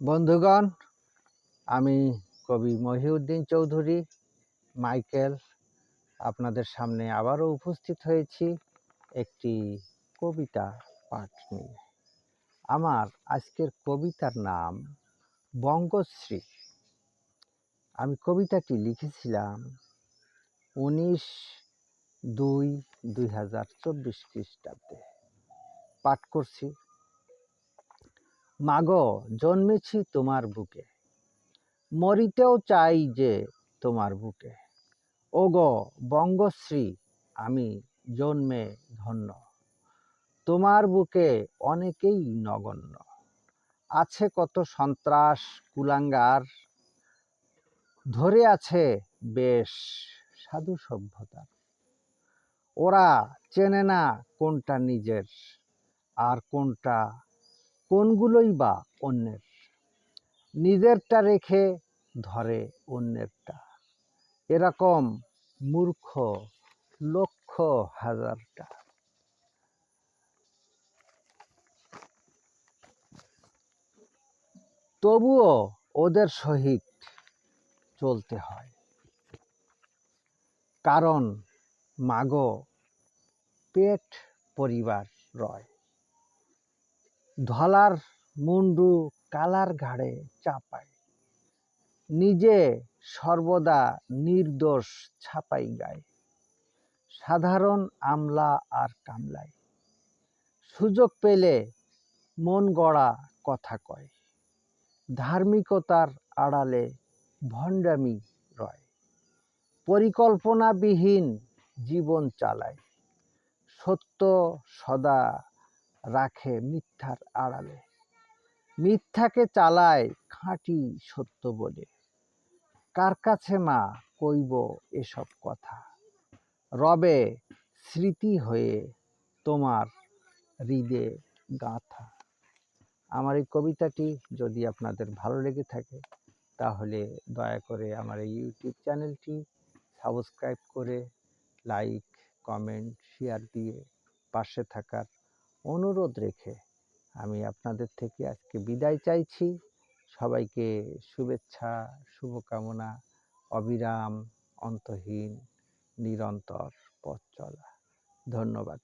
বন্ধুগণ, আমি কবি মহিউদ্দিন চৌধুরী, মাইকেল আপনাদের সামনে আবারও উপস্থিত হয়েছি একটি কবিতা পাঠ নিয়ে। আমার আজকের কবিতার নাম বঙ্গশ্রী। আমি কবিতাটি লিখেছিলাম উনিশ দুই দুই হাজার চব্বিশ খ্রিস্টাব্দে। পাঠ করছি। মাগো, জন্মেছি তোমার বুকে। মরিতেও চাই যে তোমার বুকে। ওগো, বঙ্গশ্রী, আমি জন্মে ধন্য। তোমার বুকে অনেকেই নগণ্য। আছে কত সন্ত্রাস, কুলাঙ্গার। ধরে আছে বেশ সাধু সভ্যতার। ওরা চেনে না কোনটা নিজের আর কোনটা কোনগুলোই বা অন্যের? নিজেরটা রেখে ধরে অন্যেরটা। এরকম মূর্খ লক্ষ হাজারটা। তবুও ওদের সহিত চলতে হয়। কারণ মাগো পেট পরিবার রয়। ধলার মুন্ডু কালার ঘাড়ে চাপায়। নিজে সর্বদা নির্দোষ ছাপাই গায়। সাধারণ আমলা আর কামলায়। সুযোগ পেলে মন গড়া কথা কয়। ধার্মিকতার আড়ালে ভণ্ডামি রয়। পরিকল্পনাবিহীন জীবন চালায়। সত্য সদা রাখে মিথ্যার আড়ালে। মিথ্যাকে চালায় খাঁটি সত্য বলে। কার কাছে মা কইব এসব কথা? রবে স্মৃতি হয়ে তোমার হৃদে গাঁথা। আমার এই কবিতাটি যদি আপনাদের ভালো লেগে থাকে, তাহলে দয়া করে আমার এই ইউটিউব চ্যানেলটি সাবস্ক্রাইব করে লাইক, কমেন্ট, শেয়ার দিয়ে পাশে থাকার অনুরোধ রেখে আমি আপনাদের থেকে আজকে বিদায় চাইছি। সবাইকে শুভেচ্ছা, শুভকামনা, অবিরাম, অন্তহীন, নিরন্তর পথ চলা। ধন্যবাদ।